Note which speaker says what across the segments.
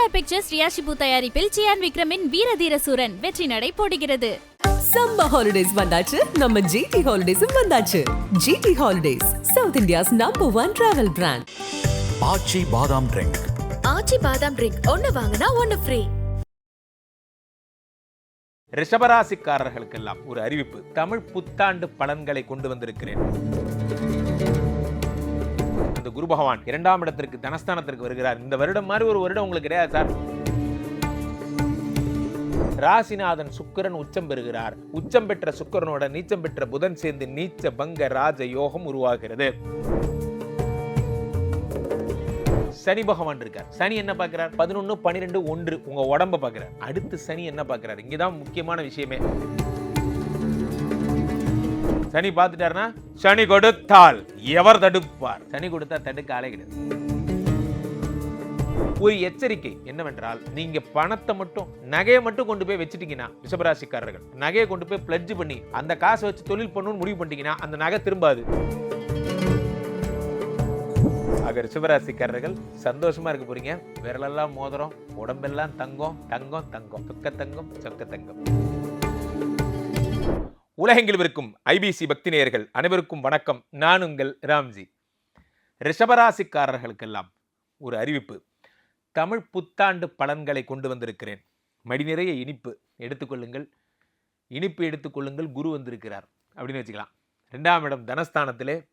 Speaker 1: Star pictures ரியாஷிபு தயாரிப்பில் cyan விக்ரமின் வீரதீர சூரன் வெற்றி நடை போடுகிறது.
Speaker 2: சம்மர் ஹாலிடேஸ் வந்தாச்சு. நம்ம ஜிடி ஹாலிடேஸும் வந்தாச்சு. GT holidays South India's number one travel brand
Speaker 3: Aachi பாதாம் ட்ரிங்க்
Speaker 4: ஆச்சி பாதாம் ட்ரிங்க் ஒன்னு வாங்கினா ஒன்னு ஃப்ரீ
Speaker 5: ரிஷபராசிக்காரர்களுக்கெல்லாம் ஒரு அறிவிப்பு. தமிழ் புத்தாண்டு பலன்களை கொண்டு வந்திருக்கிறேன். இந்த குரு பகவான் இரண்டாம் இடத்திற்கு தனஸ்தானத்திற்கு வருகிறார். இந்த வருடம் மாதிரி ஒரு வருடம் உங்களுக்கு கிடையாது சார். ராசிநாதன் சுக்கரன் உச்சம் பெறுகிறார். உச்சம் பெற்ற சுக்கரனோட நீச்சம் பெற்ற புதன் சேர்ந்து நீச்ச பங்க ராஜ யோகம் உருவாகிறது. சனி பகவான் இருக்கார். சனி என்ன பார்க்கிறார்? பதினொன்று பன்னிரெண்டு ஒன்று. உங்க உடம்ப பார்க்கிறார். அடுத்து சனி என்ன பார்க்கிறார்? இங்கதான் முக்கியமான விஷயமே. சனி பார்த்துட்டாருன்னா சனி கொடுத்தால் எவர் தடுப்பார்? சனி கொடுத்தா தடுக்க ஆளே கிடையாது. ஒரு எச்சரிக்கை என்னவென்றால் நீங்க பணத்தை மட்டும் நகையை மட்டும் கொண்டு போய் வச்சுட்டீங்கன்னா ரிஷபராசிக்காரர்கள் நகையை கொண்டு போய் பிளட்ஜ் பண்ணி அந்த காசை வச்சு தொழில் பண்ணணும்னு முடிவு பண்ணிட்டீங்கன்னா அந்த நகை திரும்பாது. ஆக ரிஷபராசிக்காரர்கள் சந்தோஷமா இருக்க போறீங்க. விரலெல்லாம் மோதிரம் உடம்பெல்லாம் தங்கம் தங்கம் தங்கம் சொக்க தங்கம் சொக்க தங்கம். உலகெங்கிலும் இருக்கும் ஐபிசி பக்தி நேயர்கள் அனைவருக்கும் வணக்கம். நான் உங்கள் ராம்ஜி. ரிஷபராசிக்காரர்களுக்கெல்லாம் ஒரு அறிவிப்பு. தமிழ் புத்தாண்டு பலன்களை கொண்டு வந்திருக்கிறேன். மடி நிறைய இனிப்பு எடுத்துக்கொள்ளுங்கள். இனிப்பு எடுத்துக்கொள்ளுங்கள். குரு வந்திருக்கிறார். அப்படின்னு வச்சுக்கலாம். ரெண்டாம் இடம் தனஸ்தானத்திலே.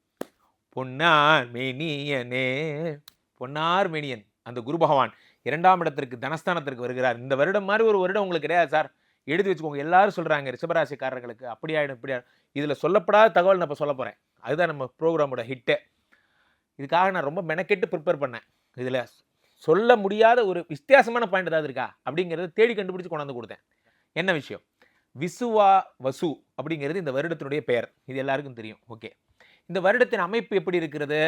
Speaker 5: பொன்னார் மேனியனே. பொன்னார் மேனியன். அந்த குரு பகவான் இரண்டாம் இடத்திற்கு தனஸ்தானத்திற்கு வருகிறார். இந்த வருடம் மாதிரி ஒரு வருடம் உங்களுக்கு கிடையாது சார். எழுதி வச்சுக்கோங்க. எல்லாரும் சொல்கிறாங்க ரிஷபராசிக்காரர்களுக்கு அப்படி ஆயிடும் இப்படி ஆயிடும். இதில் சொல்லப்படாத தகவல் நான் இப்போ சொல்ல போகிறேன் அதுதான் நம்ம ப்ரோக்ராமோட ஹிட்டே இதுக்காக நான் ரொம்ப மெனக்கெட்டு ப்ரிப்பேர் பண்ணேன். இதில் சொல்ல முடியாத ஒரு வித்தியாசமான பாயிண்ட் ஏதாவது இருக்கா? அப்படிங்கிறத தேடி கண்டுபிடிச்சி கொண்டாந்து கொடுத்தேன். என்ன விஷயம்? விசுவா வசு அப்படிங்கிறது இந்த வருடத்தினுடைய பெயர். இது எல்லாருக்கும் தெரியும். ஓகே. இந்த வருடத்தின் அமைப்பு எப்படி இருக்கிறது?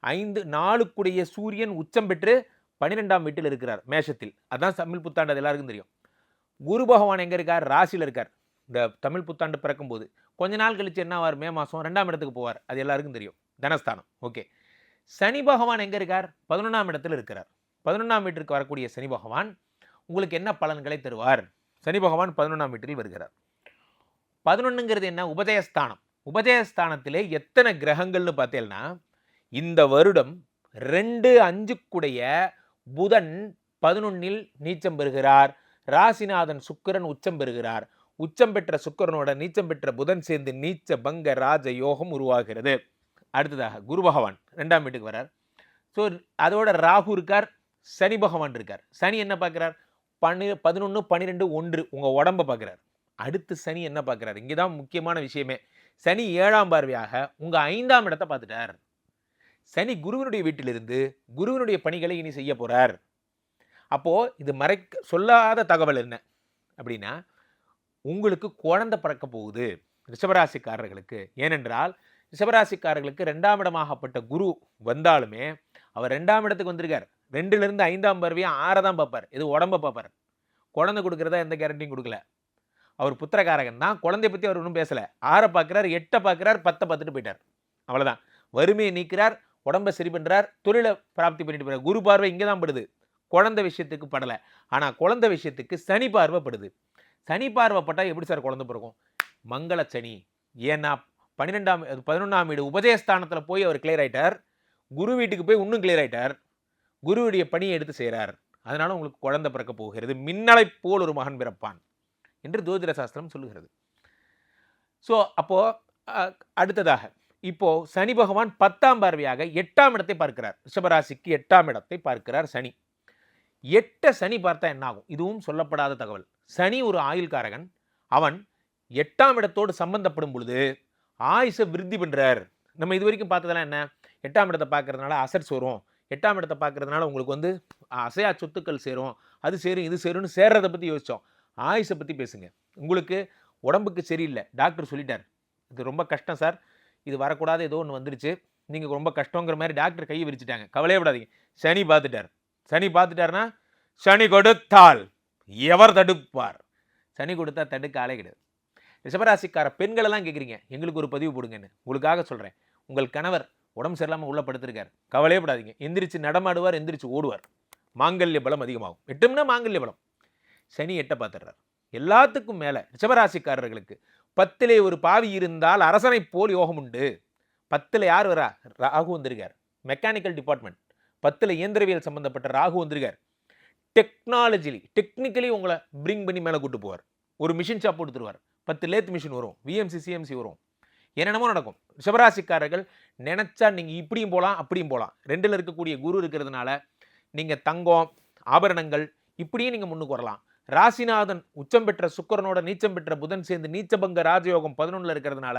Speaker 5: ஐந்து நாளுக்குடைய சூரியன் உச்சம் பெற்று பன்னிரெண்டாம் வீட்டில் இருக்கிறார் மேஷத்தில். அதான் தமிழ் புத்தாண்டு அது எல்லாருக்கும் தெரியும். குரு பகவான் எங்கே இருக்கார்? ராசியில் இருக்கார். இந்த தமிழ் புத்தாண்டு பிறக்கும்போது. கொஞ்ச நாள் கழிச்சு என்ன ஆவார்? மே மாதம் ரெண்டாம் இடத்துக்கு போவார். அது எல்லாருக்கும் தெரியும். தனஸ்தானம். ஓகே. சனி பகவான் எங்கே இருக்கார்? பதினொன்றாம் இடத்தில் இருக்கிறார். பதினொன்றாம் வீட்டிற்கு வரக்கூடிய சனி பகவான் உங்களுக்கு என்ன பலன்களை தருவார்? சனி பகவான் பதினொன்றாம் வீட்டில் வருகிறார். பதினொன்றுங்கிறது என்ன? உபதயஸ்தானம். உபதயஸ்தானத்திலே எத்தனை கிரகங்கள்னு பார்த்தீங்கன்னா இந்த வருடம் ரெண்டு அஞ்சுக்குடைய புதன் பதினொன்னில் நீச்சம் பெறுகிறார். ராசிநாதன் சுக்கிரன் உச்சம் பெறுகிறார். உச்சம் பெற்ற சுக்கிரனோட நீச்சம் பெற்ற புதன் சேர்ந்து நீச்ச பங்க ராஜ யோகம் உருவாகிறது. அடுத்ததாக குரு பகவான் ரெண்டாம் வீட்டுக்கு வரார் ஸோ அதோட ராகு இருக்கார் சனி பகவான் இருக்கார். சனி என்ன பார்க்குறார்? பன்னி பதினொன்று பன்னிரெண்டு ஒன்று உங்கள் உடம்ப பார்க்குறார். அடுத்து சனி என்ன பார்க்குறார்? இங்கே தான் முக்கியமான விஷயமே. சனி ஏழாம் பார்வையாக உங்கள் ஐந்தாம் இடத்தை பார்த்துட்டார். சனி குருவினுடைய வீட்டிலிருந்து குருவினுடைய பணிகளை இனி செய்ய போகிறார் அப்போது இது மறைக்க சொல்லாத தகவல் என்ன? அப்படின்னா உங்களுக்கு குழந்தை பிறக்க போகுது ரிஷபராசிக்காரர்களுக்கு. ஏனென்றால் ரிஷபராசிக்காரர்களுக்கு ரெண்டாம் இடமாகப்பட்ட குரு வந்தாலுமே அவர் ரெண்டாம் இடத்துக்கு வந்திருக்கார். ரெண்டுலேருந்து ஐந்தாம் பருவியும் ஆறை தான் பார்ப்பார். இது உடம்ப பார்ப்பார். குழந்தை கொடுக்குறதா எந்த கேரண்டியும் கொடுக்கல. அவர் புத்திரகாரகன் தான். குழந்தைய பற்றி அவர் ஒன்றும் பேசலை. ஆறை பார்க்குறார் எட்டை பார்க்குறார் பத்தை பார்த்துட்டு போயிட்டார். அவ்வளோதான் வறுமையை நீக்கிறார் உடம்பை சரி பண்ணுறார் தொழிலை பிராப்தி பண்ணிட்டு போகிறார் குரு பார்வை இங்கே தான் படுது. குழந்தை விஷயத்துக்கு படலை. ஆனால் குழந்தை விஷயத்துக்கு சனி பார்வைப்படுது. சனி பார்வைப்பட்டால் எப்படி சார் குழந்தை பிறக்கும்? மங்கள சனி. ஏன்னா பன்னிரெண்டாம் பதினொன்றாம் வீடு உபஜயஸ்தானத்தில் போய் அவர் கிளியர் ஆகிட்டார் குரு வீட்டுக்கு போய் இன்னும் கிளியர் ஆகிட்டார் குருவுடைய பணியை எடுத்து செய்கிறார் அதனால் உங்களுக்கு குழந்தை பிறக்க போகிறது. மின்னலை போல் ஒரு மகன் பிறப்பான் என்று ஜோதிட சாஸ்திரம் சொல்லுகிறது. ஸோ அப்போது அடுத்ததாக இப்போது சனி பகவான் பத்தாம் பார்வையாக எட்டாம் இடத்தை பார்க்கிறார். ரிஷபராசிக்கு எட்டாம் இடத்தை பார்க்கிறார் சனி. எட்ட சனி பார்த்தா என்ன ஆகும் இதுவும் சொல்லப்படாத தகவல். சனி ஒரு ஆயுள்காரகன். அவன் எட்டாம் இடத்தோடு சம்பந்தப்படும் பொழுது ஆயுஷை விருத்தி பண்ணுறார் நம்ம இது வரைக்கும் பார்த்ததெல்லாம் என்ன? எட்டாம் இடத்தை பார்க்கறதுனால அசட்ஸ் வரும் எட்டாம் இடத்தை பார்க்கறதுனால உங்களுக்கு வந்து அசையா சொத்துக்கள் சேரும். அது சேரும் இது சேரும்னு சேர்றதை பற்றி யோசித்தோம் ஆயுஷை பற்றி பேசுங்க. உங்களுக்கு உடம்புக்கு சரியில்லை. டாக்டர் சொல்லிட்டார். இது ரொம்ப கஷ்டம் சார். இது வரக்கூடாது. ஏதோ ஒன்று வந்துருச்சு. நீங்கள் ரொம்ப கஷ்டங்கிற மாதிரி டாக்டர் கையை விரிச்சிட்டாங்க. கவலையே விடாதீங்க சனி பார்த்துட்டார். சனி பார்த்துட்டாருன்னா சனி கொடுத்தால் எவர் தடுப்பார்? சனி கொடுத்தா தடுக்க ஆளே கிடையாது. ரிஷபராசிக்கார பெண்களெல்லாம் கேட்குறீங்க எங்களுக்கு ஒரு பதிவு போடுங்கன்னு. உங்களுக்காக சொல்கிறேன் உங்கள் கணவர் உடம்பு சரியில்லாமல் உள்ள படுத்திருக்கார். கவலையே படாதீங்க. எந்திரிச்சு நடமாடுவார் எந்திரிச்சு ஓடுவார். மாங்கல்ய பலம் அதிகமாகும். எட்டும்னா மாங்கல்ய பலம். சனி எட்டை பார்த்துடுறார். எல்லாத்துக்கும் மேலே ரிஷபராசிக்காரர்களுக்கு பத்திலே ஒரு பாவி இருந்தால் அரசனை போல் யோகம் உண்டு. பத்தில் யார் வரா? ராகு வந்திருக்கார். மெக்கானிக்கல் டிபார்ட்மெண்ட் பத்தில் இயந்திரவியல் சம்மந்தப்பட்ட ராகு வந்திருக்கார். டெக்னாலஜிலி டெக்னிக்கலி உங்களை பிரிங் பண்ணி மேலே கூட்டு போவார். ஒரு மிஷின் ஷாப் போட்டு தருவார் பத்து லேத் மிஷின் வரும். விஎம்சி சிஎம்சி வரும். என்னென்னமோ நடக்கும். ரிஷபராசிக்காரர்கள் நினச்சா நீங்கள் இப்படியும் போகலாம் அப்படியும் போகலாம் ரெண்டில் இருக்கக்கூடிய குரு இருக்கிறதுனால நீங்கள் தங்கம் ஆபரணங்கள் இப்படியும் நீங்கள் முன்னுக்கு வரலாம். ராசிநாதன் உச்சம் பெற்ற சுக்கரனோட நீச்சம் பெற்ற புதன் சேர்ந்து நீச்சபங்க ராஜயோகம் பதினொன்றில் இருக்கிறதுனால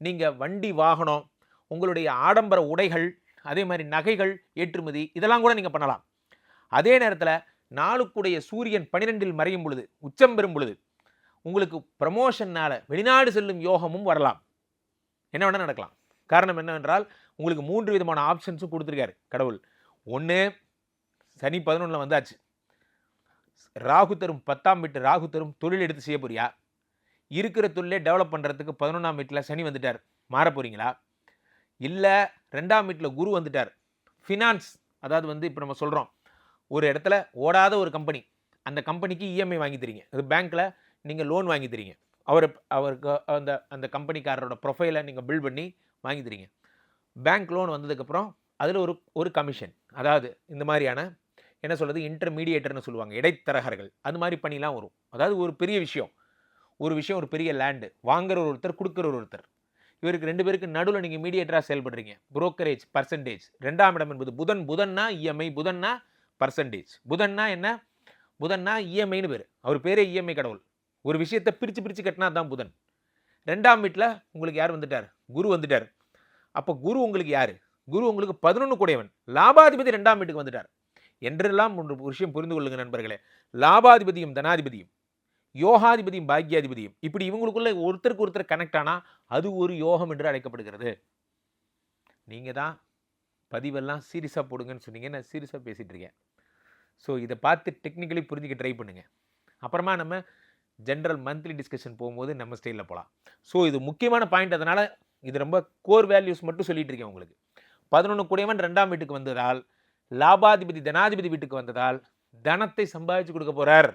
Speaker 5: நீங்கள் வண்டி வாகனம் உங்களுடைய ஆடம்பர உடைகள் அதே மாதிரி நகைகள் ஏற்றுமதி இதெல்லாம் கூட நீங்கள் பண்ணலாம். அதே நேரத்தில் நாளுக்குடைய சூரியன் பனிரெண்டில் மறையும் பொழுது உச்சம் பெறும் பொழுது உங்களுக்கு ப்ரமோஷன்னால் வெளிநாடு செல்லும் யோகமும் வரலாம். என்ன வேணால் நடக்கலாம். காரணம் என்னவென்றால் உங்களுக்கு மூன்று விதமான ஆப்ஷன்ஸும் கொடுத்துருக்காரு கடவுள். ஒன்று சனி பதினொன்றில் வந்தாச்சு. ராகு தரும் பத்தாம் வீட்டு ராகு தரும் தொழில் எடுத்து செய்ய போறியா? இருக்கிற தொழிலே டெவலப் பண்ணுறதுக்கு பதினொன்றாம் வீட்டில் சனி வந்துட்டார். மாற போறீங்களா? இல்லை ரெண்டாம் வீட்டில் குரு வந்துட்டார். ஃபினான்ஸ் அதாவது வந்து இப்போ நம்ம சொல்கிறோம் ஒரு இடத்துல ஓடாத ஒரு கம்பெனி அந்த கம்பெனிக்கு இஎம்ஐ வாங்கி தரீங்க. அது பேங்க்கில் நீங்கள் லோன் வாங்கி தரீங்க. அவர் அவருக்கு அந்த அந்த கம்பெனிக்காரரோட ப்ரொஃபைலை நீங்கள் பில்ட் பண்ணி வாங்கி தரீங்க. பேங்க் லோன் வந்ததுக்கப்புறம் அதில் ஒரு ஒரு கமிஷன் அதாவது இந்த மாதிரியான என்ன சொல்கிறது இன்டர்மீடியேட்டர்னு சொல்லுவாங்க இடைத்தரகர்கள். அது மாதிரி பண்ணிலாம் வரும். அதாவது ஒரு பெரிய விஷயம். ஒரு விஷயம் ஒரு பெரிய லேண்டு வாங்குற ஒருத்தர் கொடுக்குற ஒருத்தர். இவருக்கு ரெண்டு பேருக்கு நடுவில் நீங்கள் மீடியேட்டராக செயல்படுறீங்க. புரோக்கரேஜ் பர்சன்டேஜ் ரெண்டாம் இடம் என்பது புதன். புதன்னா இஎம்ஐ. புதன்னா பர்சன்டேஜ் புதன்னா என்ன? புதன்னா இஎம்ஐன்னு பேர். அவர் பேரே இஎம்ஐ கடவுள். ஒரு விஷயத்தை பிரித்து பிரித்து கட்டினா தான் புதன். ரெண்டாம் வீட்டில் உங்களுக்கு யார் வந்துட்டார்? குரு வந்துட்டார். அப்போ குரு உங்களுக்கு யார்? குரு உங்களுக்கு பதினொன்று கூடையவன். லாபாதிபதி ரெண்டாம் வீட்டுக்கு வந்துட்டார். என்றெல்லாம் ஒன்று விஷயம் புரிந்து கொள்ளுங்க நண்பர்களே. லாபாதிபதியும் தனாதிபதியும். யோகாதிபதியும் பாக்யாதிபதியும். இப்படி இவங்களுக்குள்ள ஒருத்தருக்கு ஒருத்தர் கனெக்ட் ஆனால் அது ஒரு யோகம் என்று அழைக்கப்படுகிறது. நீங்கள் தான் பதிவெல்லாம் சீரியஸாக போடுங்கன்னு சொன்னீங்க. நான் சீரியஸாக பேசிகிட்டு இருக்கேன். ஸோ இதை பார்த்து டெக்னிக்கலி புரிஞ்சுக்க ட்ரை பண்ணுங்கள் அப்புறமா நம்ம ஜென்ரல் மந்த்லி டிஸ்கஷன் போகும்போது நம்ம ஸ்டைலில் போகலாம் ஸோ இது முக்கியமான பாயிண்ட் அதனால் இது ரொம்ப கோர் வேல்யூஸ் மட்டும் சொல்லிகிட்டு இருக்கேன் உங்களுக்கு. பதினொன்று கூடியவன் ரெண்டாம் வீட்டுக்கு வந்ததால் லாபாதிபதி தனாதிபதி வீட்டுக்கு வந்ததால் தனத்தை சம்பாதிச்சு கொடுக்க போகிறார்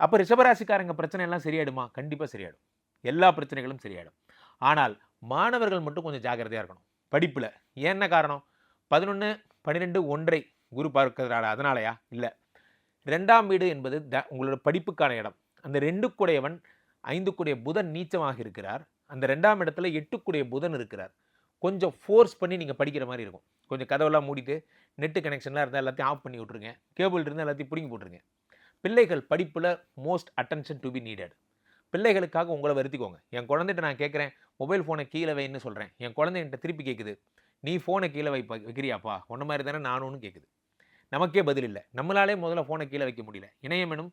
Speaker 5: அப்போ ரிஷபராசிக்காரங்க பிரச்சனை எல்லாம் சரியாயிடுமா? கண்டிப்பாக சரியாயிடும். எல்லா பிரச்சனைகளும் சரியாயிடும். ஆனால் மாணவர்கள் மட்டும் கொஞ்சம் ஜாக்கிரதையாக இருக்கணும். படிப்பில். என்ன காரணம்? பதினொன்று பன்னிரெண்டு ஒன்றை குரு பார்க்கிறாரா அதனாலயா? இல்லை. ரெண்டாம் வீடு என்பது த உங்களோட படிப்புக்கான இடம். அந்த ரெண்டுக்குடையவன் ஐந்துக்குடைய புதன் நீச்சமாக இருக்கிறார். அந்த ரெண்டாம் இடத்துல எட்டுக்குடைய புதன் இருக்கிறார். கொஞ்சம் ஃபோர்ஸ் பண்ணி நீங்கள் படிக்கிற மாதிரி இருக்கும். கொஞ்சம் கதவெல்லாம் மூடிட்டு நெட்டு கனெக்ஷன்லாம் இருந்தால் எல்லாத்தையும் ஆஃப் பண்ணி விட்ருங்க கேபிள் இருந்தால் எல்லாத்தையும் பிடிங்கி போட்டுருங்க. பிள்ளைகள் படிப்பில் most attention to be needed பிள்ளைகளுக்காக உங்களை வருத்திக்கோங்க. என் குழந்தைகிட்ட நான் கேட்குறேன் மொபைல் ஃபோனை கீழே வைன்னு சொல்கிறேன் என் குழந்தை என்கிட்ட திருப்பி கேட்குது நீ ஃபோனை கீழே வை வைக்கிறியாப்பா? ஒன்ன மாதிரி தானே நானும்னு கேட்குது நமக்கே பதில் இல்லை. நம்மளாலே முதல்ல ஃபோனை கீழே வைக்க முடியல. இணையம் எனும்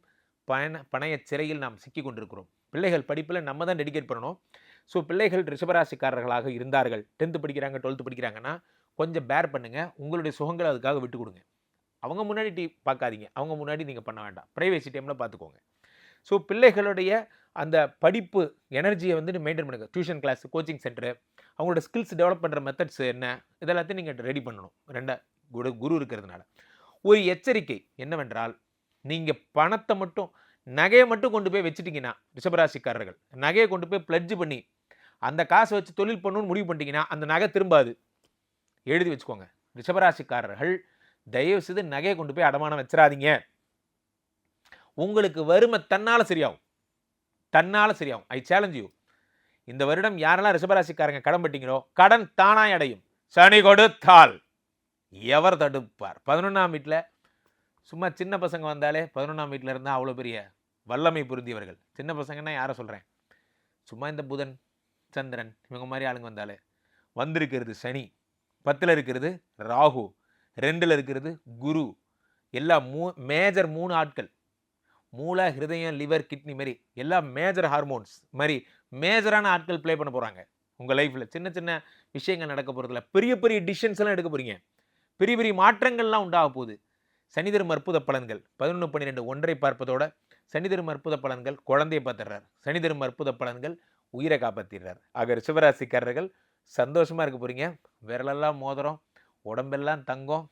Speaker 5: பண பணைய சிறையில் நாம் சிக்கி கொண்டிருக்கிறோம். பிள்ளைகள் படிப்பில் நம்ம தான் டெடிகேட் பண்ணணும். ஸோ பிள்ளைகள் ரிஷபராசிக்காரர்களாக இருந்தார்கள். டென்த்து படிக்கிறாங்க டுவெல்த்து படிக்கிறாங்கன்னா கொஞ்சம் பேர் பண்ணுங்கள் உங்களுடைய சுகங்களை அதுக்காக விட்டு கொடுங்க. அவங்க முன்னாடி டீ பார்க்காதீங்க. அவங்க முன்னாடி நீங்கள் பண்ண வேண்டாம். ப்ரைவேசி டைமில் பார்த்துக்கோங்க. ஸோ பிள்ளைகளுடைய அந்த படிப்பு எனர்ஜியை வந்து மெயின்டைன் பண்ணுங்கள் டியூஷன் கிளாஸ் கோச்சிங் சென்டரு அவங்களோட ஸ்கில்ஸ் டெவலப் பண்ணுற மெத்தட்ஸ் என்ன? இதெல்லாத்தையும் நீங்கள் ரெடி பண்ணணும். ரெண்டா குரு குரு இருக்கிறதுனால. ஒரு எச்சரிக்கை என்னவென்றால் நீங்கள் பணத்தை மட்டும் நகையை மட்டும் கொண்டு போய் வச்சுட்டிங்கன்னா ரிஷபராசிக்காரர்கள் நகையை கொண்டு போய் பிளட்ஜ் பண்ணி அந்த காசை வச்சு தொழில் பண்ணணும்னு முடிவு பண்ணிட்டீங்கன்னா அந்த நகை திரும்பாது. எழுதி வச்சுக்கோங்க. ரிஷபராசிக்காரர்கள் தயவு செய்து நகையை கொண்டு போய் அடமானம் வச்சிடாதீங்க உங்களுக்கு வறுமை தன்னால் சரியாகும். தன்னால் சரியாகும். ஐ சேலஞ்ச் யூ இந்த வருடம் யாரெல்லாம் ரிஷபராசிக்காரங்க கடன் பட்டீங்களோ கடன் தானாய் அடையும். சனி கொடுத்தால் எவர் தடுப்பார். பதினொன்றாம் வீட்டில் சும்மா சின்ன பசங்க வந்தாலே பதினொன்றாம் வீட்டில் இருந்தால் அவ்வளோ பெரிய வல்லமை புரிந்தியவர்கள். சின்ன பசங்கன்னா யாரை சொல்கிறேன் சும்மா இந்த புதன் சந்திரன் இவங்க மாதிரி ஆளுங்க வந்தாலே வந்திருக்கிறது சனி பத்தில் இருக்கிறது ராகு. ரெண்டில் இருக்கிறது குரு. எல்லா மூ மேஜர் மூணு ஆட்கள். மூளை ஹிருதயம் லிவர் கிட்னி மாதிரி எல்லா மேஜர் ஹார்மோன்ஸ் மாதிரி மேஜரான ஆட்கள் ப்ளே பண்ண போகிறாங்க உங்கள் லைஃப்பில் சின்ன சின்ன விஷயங்கள் நடக்க போகிறதுல பெரிய பெரிய டிசிஷன்ஸ் எல்லாம் எடுக்க போகிறீங்க பெரிய பெரிய மாற்றங்கள்லாம் உண்டாக போகுது. சனிதரும் அற்புத பலன்கள். பதினொன்று பன்னிரெண்டு ஒன்றை பார்ப்பதோட சனிதரும் அற்புத பலன்கள் குழந்தையை பார்த்துடுறார். சனிதரும் அற்புத பலன்கள் உயிரை காப்பாற்றிடுறார் ஆக ரிஷபராசிக்காரர்கள் சந்தோஷமாக இருக்க போகிறீங்க விரலெல்லாம் மோதிரம். உடம்பெல்லாம் தங்கம்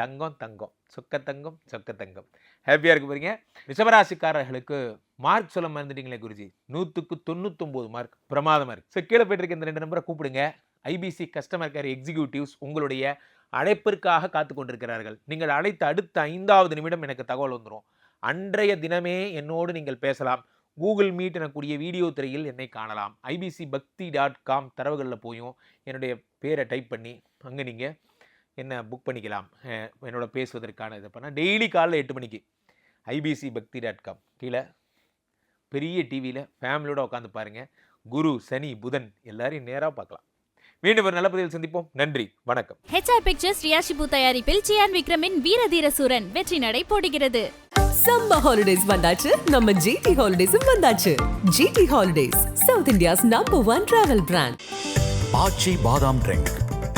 Speaker 5: தங்கம் தங்கம். சொக்க தங்கம் சொக்க தங்கம். ஹாப்பியாக இருக்க போகிறீங்க ரிஷபராசிக்காரர்களுக்கு மார்க் சொல்ல மறந்துட்டீங்களே குருஜி. நூற்றுக்கு தொண்ணூத்தொம்பது மார்க் பிரமாதமாக இருக்கு. ஸோ கீழே போயிட்டு இருக்க இந்த ரெண்டு நம்பரை கூப்பிடுங்க. ஐபிசி கஸ்டமர் கேர் எக்ஸிக்யூட்டிவ்ஸ் உங்களுடைய அழைப்பிற்காக காத்து கொண்டிருக்கிறார்கள். நீங்கள் அழைத்த அடுத்த ஐந்தாவது நிமிடம் எனக்கு தகவல் வந்துடும் அன்றைய தினமே என்னோடு நீங்கள் பேசலாம். கூகுள் மீட் எனக்கூடிய வீடியோ திரையில் என்னை காணலாம். ஐபிசி பக்தி டாட் காம் தரவுகளில் போயும் என்னுடைய பேரை டைப் பண்ணி அங்கே நீங்கள் என்ன புக் பண்ணிக்கலாம்? என்னோட பேசுவதற்கான இது பண்ணால் டெய்லி காலைல எட்டு மணிக்கு ஐபிசி பக்தி டாட் காம் கீழே. பெரிய டிவியில் ஃபேமிலியோட உட்காந்து பாருங்கள் குரு சனி புதன் எல்லாரையும் நேராக பார்க்கலாம். மீண்டும் ஒரு நல்ல பதிவில் சந்திப்போம். நன்றி வணக்கம்.
Speaker 1: ஹெச்ஆர் பிக்சர்ஸ் ரியாஷிபு தயாரிப்பில் சியான் விக்ரமின் வீரதீர சூரன் வெற்றி நடை போடுகிறது.
Speaker 2: சம்மர் ஹாலிடேஸ் வந்தாச்சு. நம்ம ஜிடி ஹாலிடேஸும் வந்தாச்சு. GT holidays South India's number one travel brand
Speaker 3: Aachi பாதாம் ட்ரிங்க்